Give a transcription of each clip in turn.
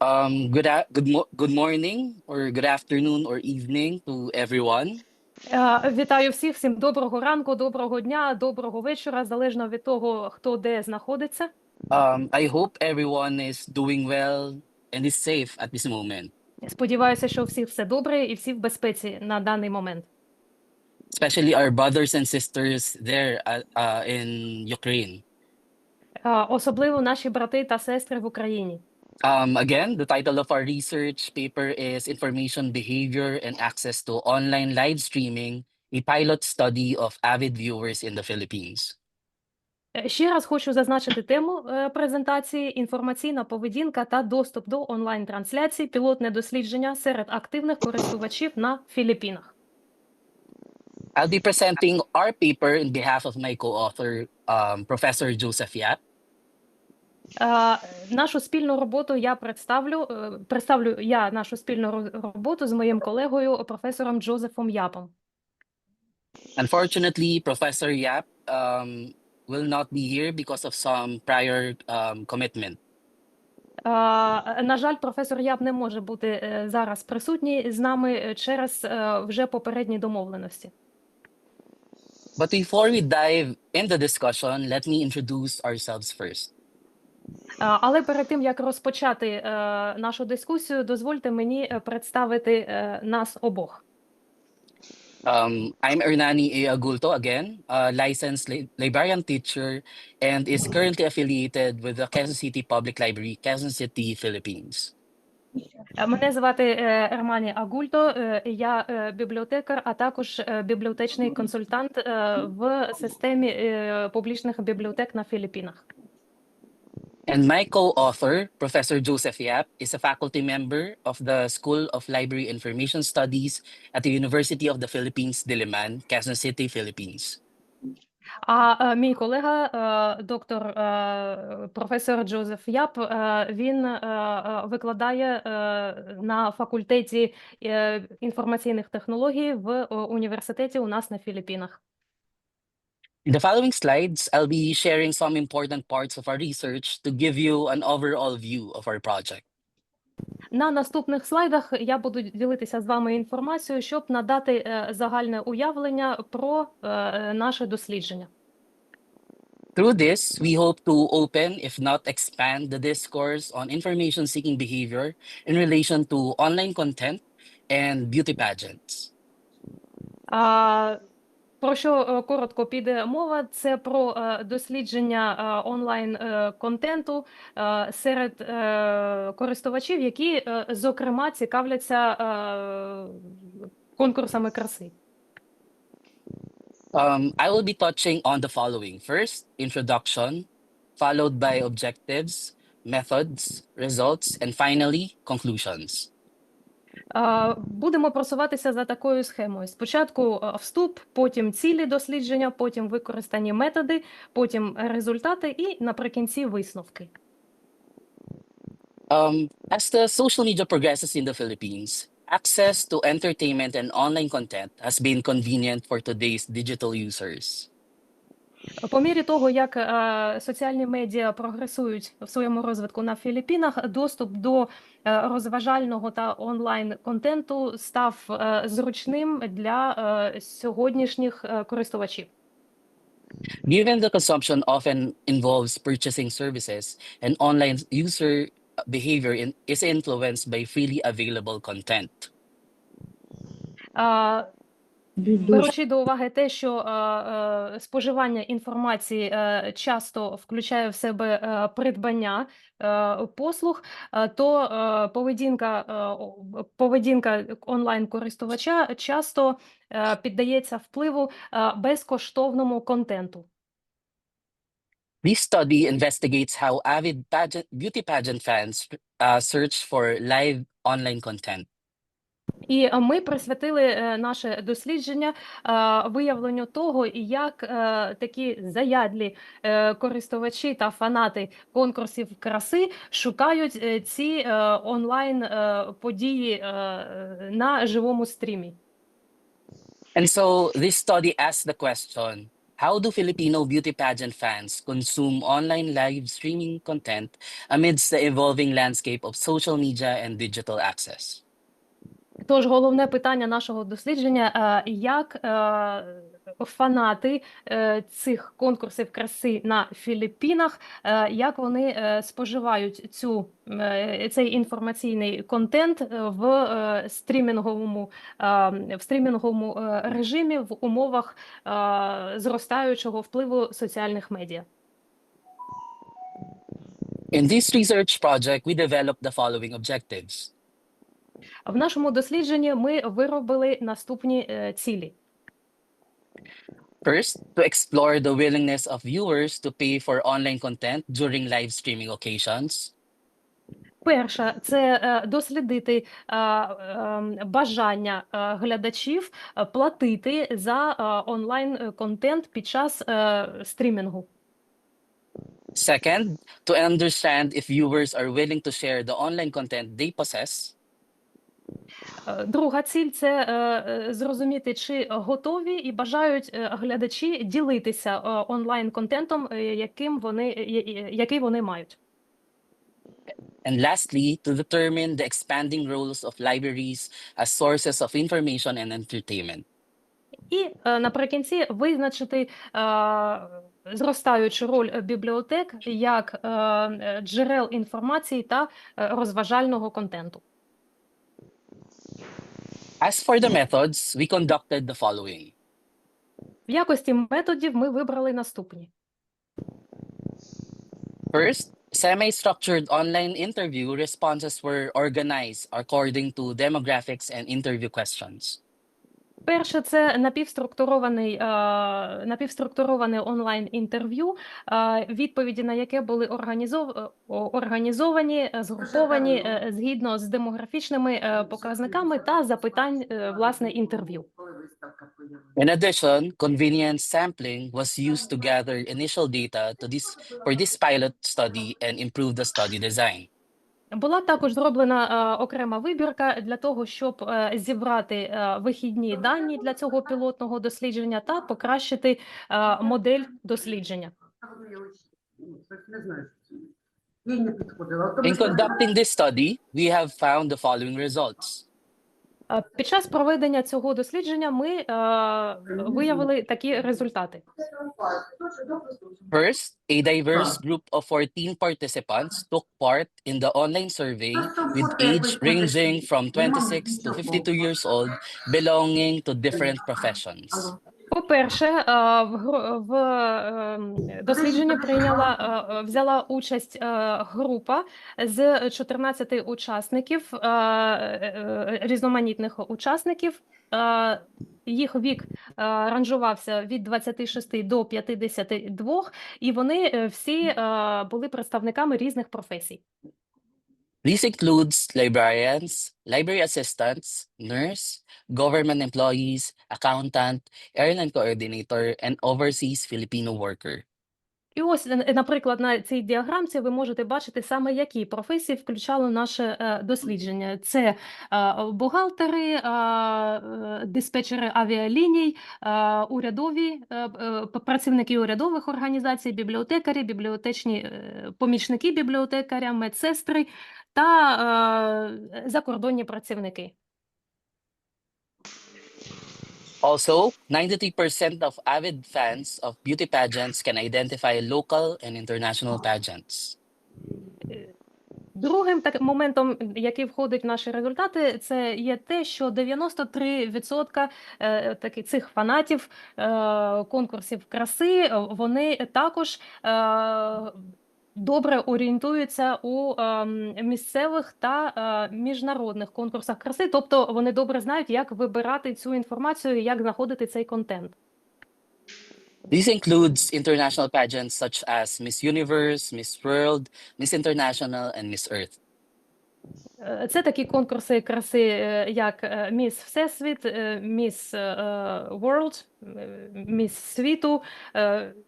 Um, good a- good mo- good morning or good afternoon or evening to everyone. Е, Вітаю всіх, всім доброго ранку, доброго дня, доброго вечора, залежно від того, хто де знаходиться. Um, I hope everyone is doing well and is safe at this moment, Сподіваюся, що у всіх все добре і всі в безпеці на даний момент. especially our brothers and sisters there uh, uh, in Ukraine. Е, Особливо наші брати та сестри в Україні. Um, again, the title of our research paper is Information Behavior and Access to Online Live Streaming, a pilot study of avid viewers in the Philippines. Е, Ще раз хочу зазначити тему е, презентації: інформаційна поведінка та доступ до онлайн-трансляції, пілотне дослідження серед активних користувачів на Філіппінах. I'll be presenting our paper in behalf of my co-author, um, Professor Joseph Yap. Нашу спільну роботу я представлю. е, Представлю я нашу спільну роботу з моїм колегою, професором Джозефом Япом. Unfortunately, Professor Yap um, will not be here because of some prior um, commitment. На жаль, професор Яп не може бути е, зараз присутній з нами е, через вже попередні домовленості. But before we dive in the discussion, let me introduce ourselves first. Е, Але перед тим як розпочати е, нашу дискусію, дозвольте мені е, представити нас обох. Um, I'm Ernani A. Agulto again, a licensed li- librarian teacher, and is currently affiliated with the Quezon City Public Library, Quezon City, Philippines. Мене звати Ермані Агульто. Я бібліотекар, а також бібліотечний консультант в системі публічних бібліотек на Філіппінах. And my co-author, Professor Joseph Yap, is a faculty member of the School of Library Information Studies at the University of the Philippines, Diliman, Quezon City, Philippines. А е, мій колега, е, доктор е, професор Джозеф Яп, е, він е, е, викладає е, на факультеті е, інформаційних технологій в е, університеті у нас на Філіппінах. In the following slides, I'll be sharing some important parts of our research to give you an overall view of our project. На наступних слайдах я буду ділитися з вами інформацією, щоб надати е, загальне уявлення про е, наше дослідження. Through this, we hope to open, if not expand, the discourse on information seeking behavior in relation to online content and beauty pageants. А, про що е, коротко піде мова? Це про е, дослідження онлайн контенту е, серед е, користувачів, які, е, зокрема, цікавляться е, конкурсами краси. Um, I will be touching on the following. First, introduction, followed by objectives, methods, results, and finally, conclusions. Будемо просуватися за такою схемою. Спочатку вступ, потім цілі дослідження, потім використані методи, потім результати і наприкінці висновки. Um, as the social media progresses in the Philippines, access to entertainment and online content has been convenient for today's digital users. По мірі того, як е, соціальні медіа прогресують в своєму розвитку на Філіппінах, доступ до е, розважального та онлайн контенту став е, зручним для сьогоднішніх користувачів. Given the consumption often involves purchasing services and online user behavior in, is influenced by freely available content. Е, Беручи до уваги те, що е, е, споживання інформації е, часто включає в себе е, придбання е, послуг, е, то е, поведінка, е, поведінка онлайн-користувача часто е, піддається впливу е, безкоштовному контенту. This study investigates how avid pageant, beauty pageant fans uh, search for live online content. І е, ми присвятили е, наше дослідження е, виявленню того, як е, такі заядлі е, користувачі та фанати конкурсів краси шукають е, ці е, онлайн е, події е, на живому стрімі. And so this study asks the question How do Filipino beauty pageant fans consume online live streaming content amidst the evolving landscape of social media and digital access? Тож головне питання нашого дослідження: е, як е, фанати е, цих конкурсів краси на Філіппінах, як вони споживають цю, цей інформаційний контент в стрімінговому, в стрімінговому режимі в умовах зростаючого впливу соціальних медіа. In this research project, we developed the following objectives. В нашому дослідженні ми виробили наступні е, цілі. First, to explore the willingness of viewers to pay for online content during live streaming occasions. Перше, це е, дослідити е, е, бажання е, глядачів е, платити за е, онлайн контент під час е, стрімінгу. Second, to understand if viewers are willing to share the online content they possess. Е, Друга ціль це е, е, зрозуміти, чи готові і бажають глядачі ділитися онлайн контентом, яким вони, який вони мають. And lastly, to determine the expanding roles of libraries as sources of information and entertainment. І наприкінці визначити зростаючу роль бібліотек як джерел інформації та розважального контенту. As for the methods, we conducted the following. В якості методів ми вибрали наступні. First, semi-structured online interview responses were organized according to demographics and interview questions. Перше, це напівструктурований, е, напівструктуроване онлайн-інтерв'ю, е, відповіді на яке були е, організовані, згруповані е, згідно з демографічними показниками та запитань власне інтерв'ю. In addition, convenience sampling was used to gather initial data to this, for this pilot study and improve the study design. Була також зроблена е, окрема вибірка для того, щоб е, зібрати е, вихідні дані для цього пілотного дослідження та покращити е, модель дослідження. Не знаю, їй не підходила. In conducting this study, we have found the following results. Е, Під час проведення цього дослідження ми е, виявили такі результати. First, a diverse group of 14 participants took part in the online survey with age ranging from 26 to 52 years old belonging to different professions. По-перше, е, в, гру- в е, дослідженні прийняла е, е, взяла участь група з 14 учасників, різноманітних учасників. Їх вік ранжувався від 26 до 52, і вони всі були представниками різних професій. This includes librarians, library assistants, nurse, government employees, accountant, airline coordinator, and overseas Filipino worker. І ось, е, наприклад, на цій діаграмці ви можете бачити саме які професії включало наше е, дослідження. Це е, бухгалтери, е, е, диспетчери авіаліній, е, урядові е, е, працівники урядових організацій, бібліотекарі, бібліотечні е, помічники бібліотекаря, медсестри та е, закордонні працівники. Also, 93% of avid fans of beauty pageants can identify local and international pageants. Другим так моментом, який входить в наші результати, це є те, що 93% е, таки цих фанатів е, конкурсів краси вони також добре орієнтуються у е, місцевих та е, міжнародних конкурсах краси, тобто вони добре знають, як вибирати цю інформацію, як знаходити цей контент. This includes international pageants such as Miss Universe, Miss World, Miss International, and Miss Earth. Е, Це такі конкурси краси, е, як Міс Всесвіт, Міс World, Міс світу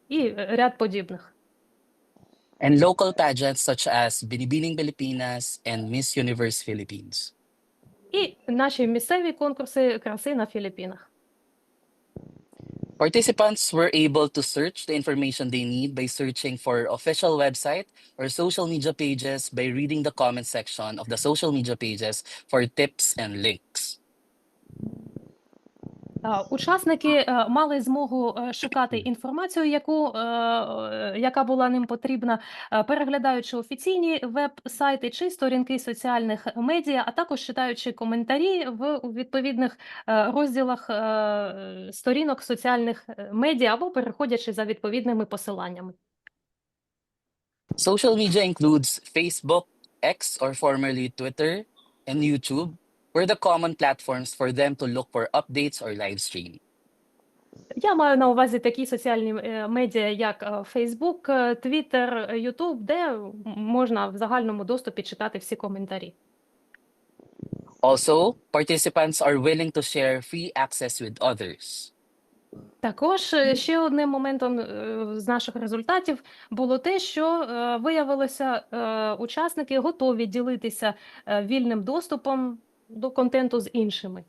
і ряд подібних. And local pageants such as Binibining Pilipinas and Miss Universe Philippines. І наші місцеві конкурси краси на Філіппінах. Participants were able to search the information they need by searching for official website or social media pages by reading the comment section of the social media pages for tips and links. Учасники е, мали змогу е, шукати інформацію, яку, е, яка була ним потрібна, переглядаючи офіційні веб-сайти чи сторінки соціальних медіа, а також читаючи коментарі в відповідних розділах сторінок соціальних медіа або переходячи за відповідними посиланнями. Social media includes Facebook, X or formerly Twitter, and YouTube, were the common platforms for them to look for updates or live stream. Я маю на увазі такі соціальні е, медіа, як е, Facebook, е, Twitter, YouTube, де можна в загальному доступі читати всі коментарі. Also, participants are willing to share free access with others. Також ще одним моментом з наших результатів було те, що виявилося, учасники готові ділитися вільним доступом до контенту з іншими.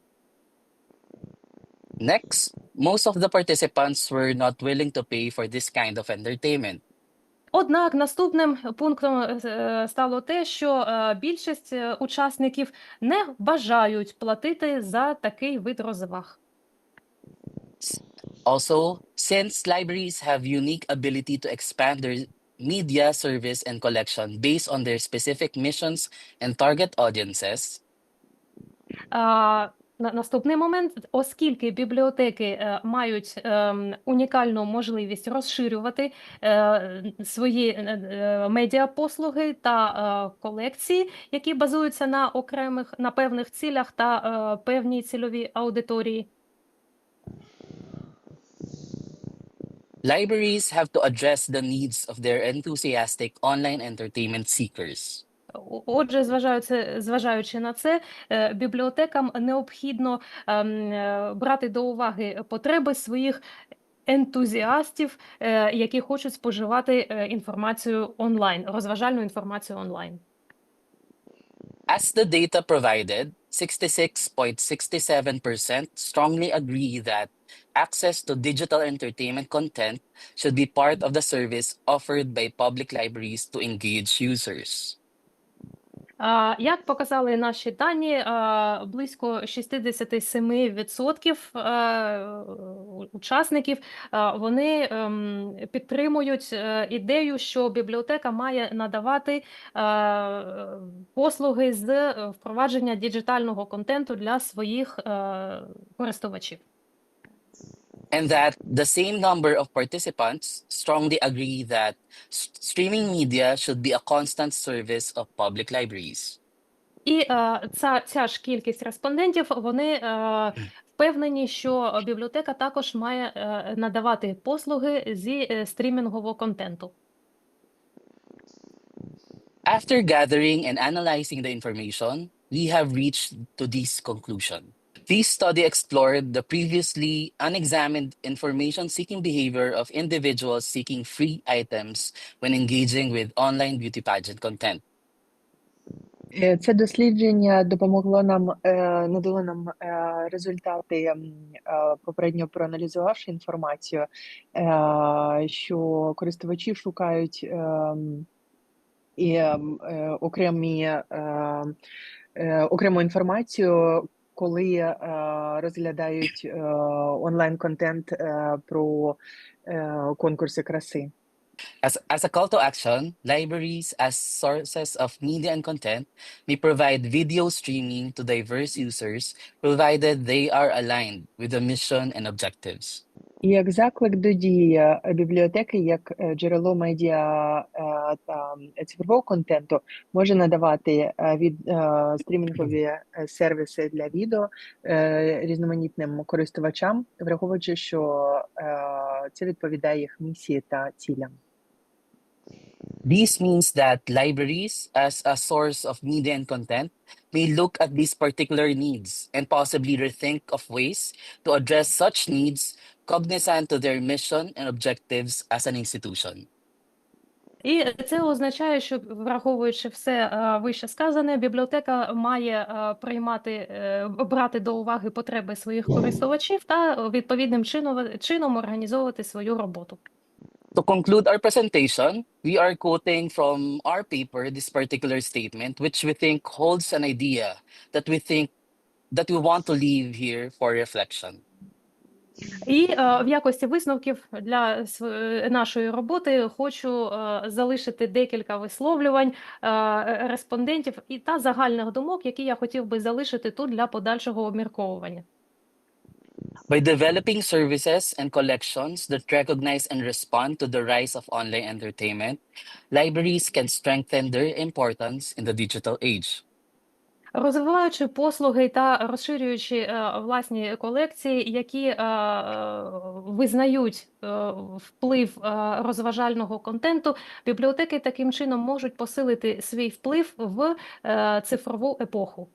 Next, most of the participants were not willing to pay for this kind of entertainment. Однак наступним пунктом е, стало те, що е, більшість е, учасників не бажають платити за такий вид розваг. Also, since libraries have unique ability to expand their media service and collection based on their specific missions and target audiences, наступний момент, оскільки бібліотеки е, мають ем, унікальну можливість розширювати е, свої е, медіапослуги та колекції, які базуються на окремих на певних цілях та певній цільовій аудиторії. libraries have to address the needs of their enthusiastic online entertainment seekers. Отже, зважаючи, на це, е, бібліотекам необхідно ем, е, брати до уваги потреби своїх ентузіастів, е, які хочуть споживати інформацію онлайн, розважальну інформацію онлайн. As the data provided, 66.67% strongly agree that access to digital entertainment content should be part of the service offered by public libraries to engage users. Як показали наші дані, близько 67% а, учасників вони ем, підтримують е, ідею, що бібліотека має надавати послуги з е, впровадження діджитального контенту для своїх е, користувачів. And that the same number of participants strongly agree that streaming media should be a constant service of public libraries. І е, ця, ця ж кількість респондентів вони е, впевнені, що бібліотека також має е, надавати послуги зі е, стрімінгового контенту. After gathering and analyzing the information, we have reached to this conclusion. This study explored the previously unexamined information seeking behavior of individuals seeking free items when engaging with online beauty pageant content. Е, Це дослідження допомогло нам, е, надало нам е, результати, м, е, попередньо проаналізувавши інформацію, е, що користувачі шукають ем, і ем, е, окремі, е, е, окрему інформацію, коли е, розглядають е, онлайн-контент е, про е, конкурси краси. As, as a call to action, libraries as sources of media and content may provide video streaming to diverse users provided they are aligned with the mission and objectives. І як заклик до дії е, бібліотеки, як е, джерело медіа е, та цифрового контенту, може надавати від стрімінгові сервіси для відео різноманітним користувачам, враховуючи, що це відповідає їх місії та цілям. This means that libraries, as a source of media and content, may look at these particular needs and possibly rethink of ways to address such needs cognizant to their mission and objectives as an institution. І це означає, що враховуючи все е, вище сказане, бібліотека має е, приймати, е, брати до уваги потреби своїх користувачів та е, відповідним чином, чином організовувати свою роботу. To conclude our presentation, we are quoting from our paper this particular statement, which we think holds an idea that we think that we want to leave here for reflection. І е, в якості висновків для нашої роботи хочу е, залишити декілька висловлювань е, респондентів і та загальних думок, які я хотів би залишити тут для подальшого обмірковування. By developing services and collections that recognize and respond to the rise of online entertainment, libraries can strengthen their importance in the digital age. Розвиваючи послуги та розширюючи е, власні колекції, які е, е, визнають вплив розважального контенту, бібліотеки таким чином можуть посилити свій вплив в цифрову епоху.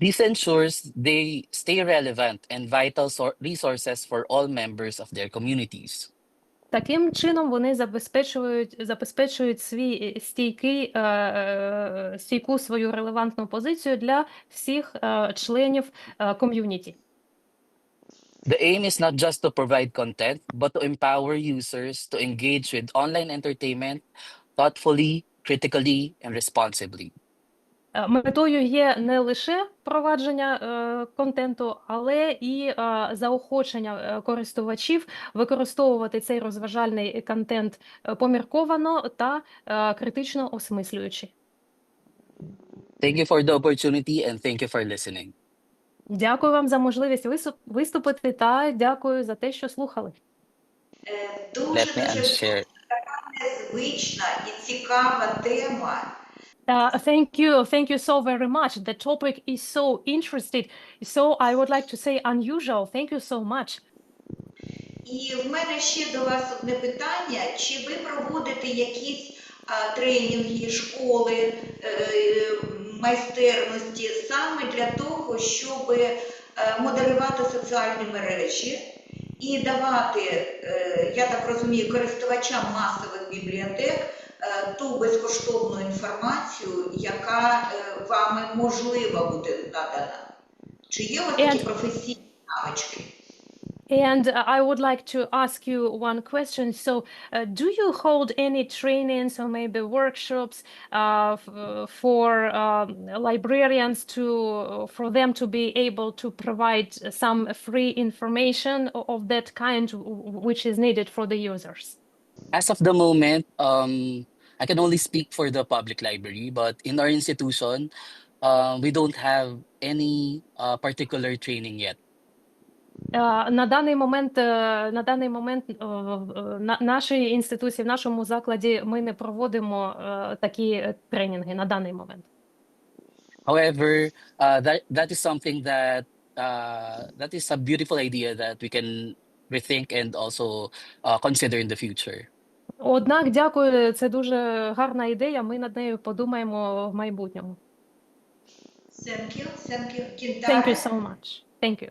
This ensures they stay relevant and vital resources for all members of their communities. Таким чином вони забезпечують, забезпечують свій стійкий, е, е, стійку свою релевантну позицію для всіх е, членів е, ком'юніті. The aim is not just to provide content, but to empower users to engage with online entertainment thoughtfully, critically, and responsibly. Е, Метою є не лише впровадження е, контенту, але і е, заохочення користувачів використовувати цей розважальний контент помірковано та е, критично осмислюючи. Thank you for the opportunity and thank you for listening. Дякую вам за можливість висуп- виступити та дякую за те, що слухали. Дуже дуже unshare. незвична і цікава тема. Uh, thank you, thank you so very much. The topic is so interesting, so I would like to say unusual. Thank you so much. І в мене ще до вас одне питання: чи ви проводите якісь а, тренінги, школи, е, майстерності саме для того, щоб е, моделювати соціальні мережі і давати, е, я так розумію, користувачам масових бібліотек ту безкоштовну інформацію, яка е, вами можливо буде надана? Чи є от такі And- професійні навички? And uh, I would like to ask you one question. So, uh, do you hold any trainings or maybe workshops uh, f- uh, for um, librarians to for them to be able to provide some free information o- of that kind w- w- which is needed for the users? As of the moment, um, I can only speak for the public library, but in our institution, uh, we don't have any uh, particular training yet. Е, На даний момент, е, на даний момент е, в- на нашій інституції, в нашому закладі ми не проводимо е, такі е, тренінги на даний момент. However, uh, that that is something that uh, that is a beautiful idea that we can rethink and also uh, consider in the future. Однак, дякую, це дуже гарна ідея. Ми над нею подумаємо в майбутньому. Thank you, thank you. Thank you so much. Thank you.